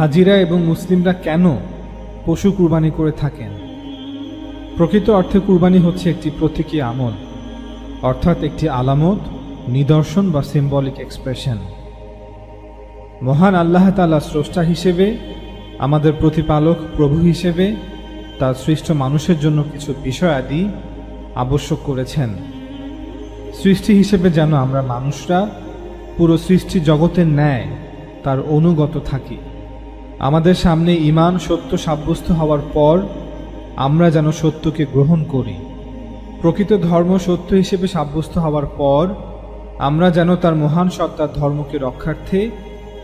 হাজিরা এবং মুসলিমরা কেন পশু কুরবানি করে থাকেন? প্রকৃত অর্থে কুরবানি হচ্ছে একটি প্রতীকী আমল, অর্থাৎ একটি আলামত, নিদর্শন বা সিম্বলিক এক্সপ্রেশন মহান আল্লাহ তালা স্রষ্টা হিসেবে, আমাদের প্রতিপালক, প্রভু হিসেবে, তার সৃষ্ট মানুষের জন্য কিছু বিষয়াদি আবশ্যক করেছেন। সৃষ্টি হিসেবে যেন আমরা মানুষরা পুরো সৃষ্টি জগতের ন্যায় তার অনুগত থাকি। আমাদের সামনে ইমান সত্য সাব্যস্ত হওয়ার পর আমরা যেন সত্যকে গ্রহণ করি। প্রকৃত ধর্ম সত্য হিসেবে সাব্যস্ত হওয়ার পর আমরা যেন তার মহান সত্তার ধর্মকে রক্ষার্থে,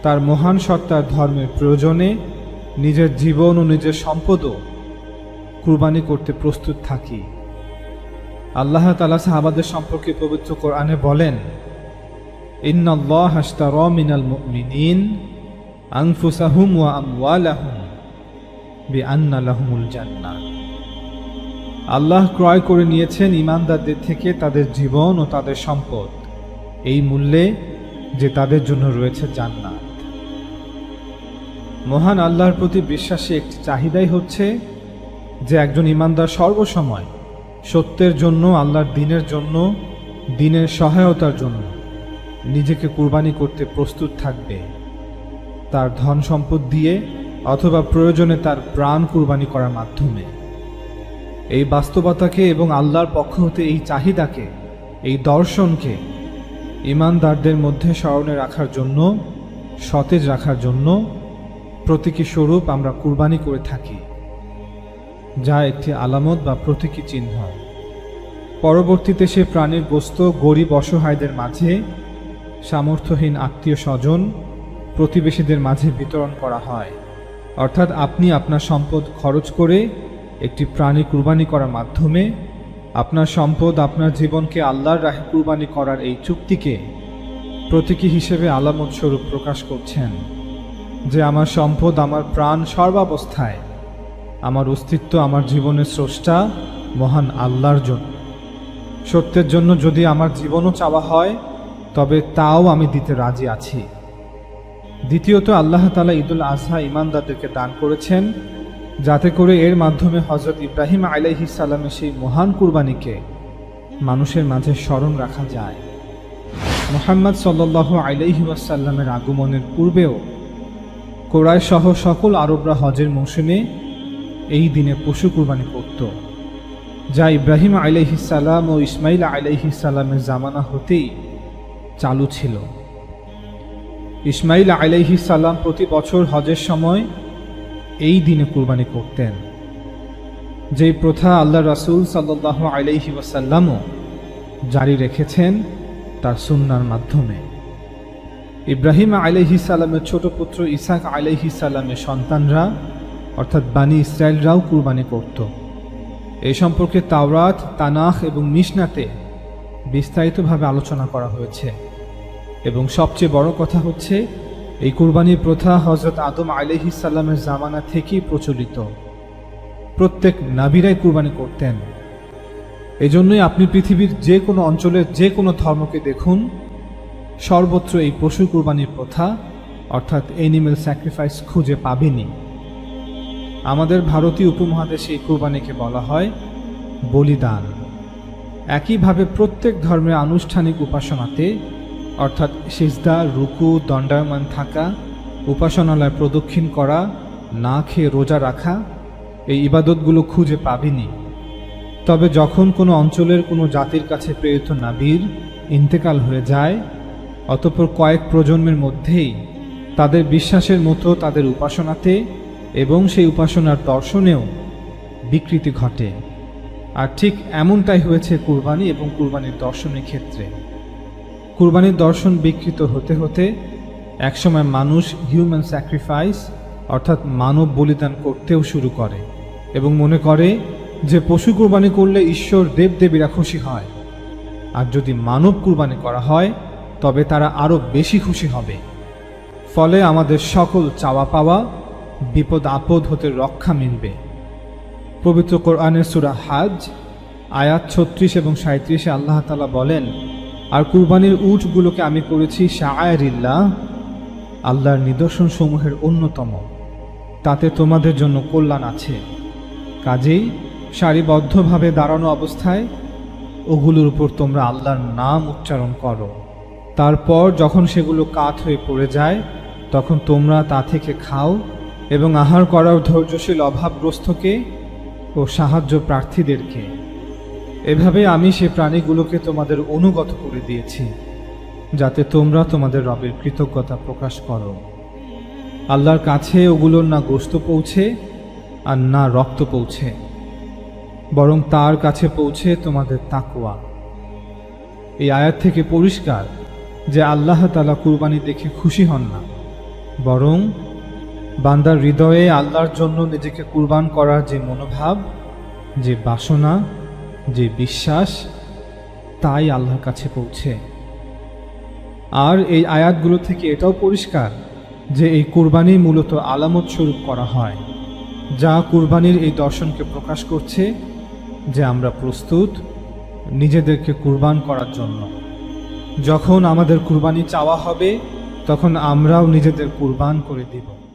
তার মহান সত্তার ধর্মের প্রয়োজনে নিজের জীবন ও নিজের সম্পদও কুরবানি করতে প্রস্তুত থাকি। আল্লাহ তালা সাহাবাদের সম্পর্কে পবিত্র কোরআনে বলেন, ইন্নাল্লাহ হাশতারা মিনাল মুমিনিন। আনফুসাহুম ওয়া আমওয়ালাহুম বিআন্না লাহুমুল জান্নাহ আল্লাহ ক্রয় করে নিয়েছেন ইমানদারদের থেকে তাদের জীবন ও তাদের সম্পদ। এই মূল্যে যে তাদের জন্য রয়েছে জান্নাত। মহান আল্লাহর প্রতি বিশ্বাসী একটি চাহিদাই হচ্ছে যে একজন ইমানদার সর্বসময় সত্যের জন্য, আল্লাহর দিনের জন্য, দিনের সহায়তার জন্য নিজেকে কুরবানি করতে প্রস্তুত থাকবে। তার ধন সম্পদ দিয়ে অথবা প্রয়োজনে তার প্রাণ কুরবানি করার মাধ্যমে। এই বাস্তবতাকে এবং আল্লাহর পক্ষ হতে এই চাহিদাকে, এই দর্শনকে ইমানদারদের মধ্যে স্মরণে রাখার জন্য, সতেজ রাখার জন্য প্রতীকী স্বরূপ আমরা কুরবানি করে থাকি, যা একটি আলামত বা প্রতীকী চিহ্ন। পরবর্তীতে সে প্রাণীর গোস্ত গরিব অসহায়দের মাঝে সামর্থ্যহীন আত্মীয় স্বজন প্রতিবেশীদের মাঝে বিতরণ করা হয়। অর্থাৎ আপনি আপনার সম্পদ খরচ করে একটি প্রাণী কুরবানি করার মাধ্যমে আপনার সম্পদ আপনার জীবনকে আল্লাহর রাহে কুরবানি করার এই চুক্তিকে প্রতীকী হিসেবে আলামত স্বরূপ প্রকাশ করছেন যে আমার সম্পদ আমার প্রাণ সর্বাবস্থায়, আমার অস্তিত্ব আমার জীবনের স্রষ্টা মহান আল্লাহর জন্য। সত্যের জন্য যদি আমার জীবনও চাওয়া হয়, তবে তাও আমি দিতে রাজি আছি। দ্বিতীয়ত, আল্লাহ তালা ঈদুল আজহা ইমানদারদেরকে দান করেছেন যাতে করে এর মাধ্যমে হজরত ইব্রাহিম আলাইহিস সালামের সেই মহান কুরবানিকে মানুষের মাঝে স্মরণ রাখা যায়। মোহাম্মদ সাল্লাহ আলাইহি ওয়াসাল্লামের আগমনের পূর্বেও সহ সকল আরবরা হজের মৌসুমে এই দিনে পশু কুরবানি করত, যা ইব্রাহিম আলাইহিসাল্লাম ও ইসমাইল আলাইহিসাল্লামের জামানা হতেই চালু ছিল। ইসমাইল আলাইহিসাল্লাম প্রতি বছর হজের সময় এই দিনে কুরবানি করতেন। যেই প্রথা আল্লাহ রাসুল সাল্লাহ আলাইহি ওয়াসাল্লামও জারি রেখেছেন তার সুন্নার মাধ্যমে। ইব্রাহিম আলাইহি সালামের ছোট পুত্র ইসাক আলাইহি সালামের সন্তানরা, অর্থাৎ বানি ইসরায়েলরাও কুরবানি করত। এই সম্পর্কে তাওরাত তানাখ এবং মিশনাতে বিস্তারিতভাবে আলোচনা করা হয়েছে। এবং সবচেয়ে বড় কথা হচ্ছে, এই কুরবানির প্রথা হজরত আদম আলহি সাল্লামের জামানা থেকেই প্রচলিত। প্রত্যেক নাবিরাই কুরবানি করতেন। এজন্যই আপনি পৃথিবীর যে কোনো অঞ্চলের যে কোনো ধর্মকে দেখুন, সর্বত্র এই পশু কুরবানির প্রথা, অর্থাৎ এনিম্যাল স্যাক্রিফাইস খুঁজে পাবেনি আমাদের ভারতীয় উপমহাদেশে এই কুরবানিকে বলা হয় বলিদান। একইভাবে প্রত্যেক ধর্মের আনুষ্ঠানিক উপাসনাতে অর্থাৎ সিজদা, রুকু, দণ্ডায়মান থাকা, উপাসনালয় প্রদক্ষিণ করা, না খেয়ে রোজা রাখা, এই ইবাদতগুলো খুঁজে পাবিনি। তবে যখন কোনো অঞ্চলের কোনো জাতির কাছে প্রেরিত নাবির ইন্তেকাল হয়ে যায়, অতঃপর কয়েক প্রজন্মের মধ্যেই তাদের বিশ্বাসের মতো তাদের উপাসনাতে এবং সেই উপাসনার দর্শনেও বিকৃতি ঘটে। আর ঠিক এমনটাই হয়েছে কুরবানি এবং কুরবানির দর্শনের ক্ষেত্রে। কুরবানির দর্শন বিকৃত হতে হতে একসময় মানুষ হিউম্যান স্যাক্রিফাইস অর্থাৎ মানব বলিদান করতেও শুরু করে এবং মনে করে যে পশু কুরবানি করলে ঈশ্বর দেবদেবীরা খুশি হয়। আর যদি মানব কুরবানি করা হয়, তবে তারা আরও বেশি খুশি হবে। ফলে আমাদের সকল চাওয়া পাওয়া, বিপদ আপদ হতে রক্ষা মিলবে। পবিত্র কোরআনের সুরা হাজ, আয়াত ছত্রিশ এবং সাঁত্রিশে আল্লাহ তালা বলেন আর কুরবানির উটগুলোকে আমি করেছি শায়ারিল্লাহ আল্লাহর নিদর্শন সমূহের অন্যতম। তাতে তোমাদের জন্য কল্যাণ আছে। কাজেই সারিবদ্ধভাবে দাঁড়ানো অবস্থায় ওগুলোর উপর তোমরা আল্লাহর নাম উচ্চারণ করো। তারপর যখন সেগুলো কাত হয়ে পড়ে যায়, তখন তোমরা তা থেকে খাও এবং আহার করার ধৈর্যশীল অভাবগ্রস্তকে ও সাহায্য প্রার্থীদেরকে। এভাবে আমি সে প্রাণীগুলোকে তোমাদের অনুগত করে দিয়েছি, যাতে তোমরা তোমাদের রবের কৃতজ্ঞতা প্রকাশ করো। আল্লাহর কাছে ওগুলোর না গোস্ত পৌঁছে আর না রক্ত পৌঁছে, বরং তার কাছে পৌঁছে তোমাদের তাকুয়া এই আয়াত থেকে পরিষ্কার যে আল্লাহ তালা কুরবানি দেখে খুশি হন না, বরং বান্দার হৃদয়ে আল্লাহর জন্য নিজেকে কুরবান করার যে মনোভাব, যে বাসনা যে বিশ্বাস তাই আল্লাহর কাছে পৌঁছে। আর এই আয়াতগুলো থেকে এটাও পরিষ্কার যে এই কুরবানি মূলত আলামত স্বরূপ করা হয়। যা কুরবানির এই দর্শনকে প্রকাশ করছে যে আমরা প্রস্তুত নিজেদেরকে কুরবান করার জন্য। যখন আমাদের কুরবানি চাওয়া হবে, তখন আমরাও নিজেদের কুরবান করে দিব।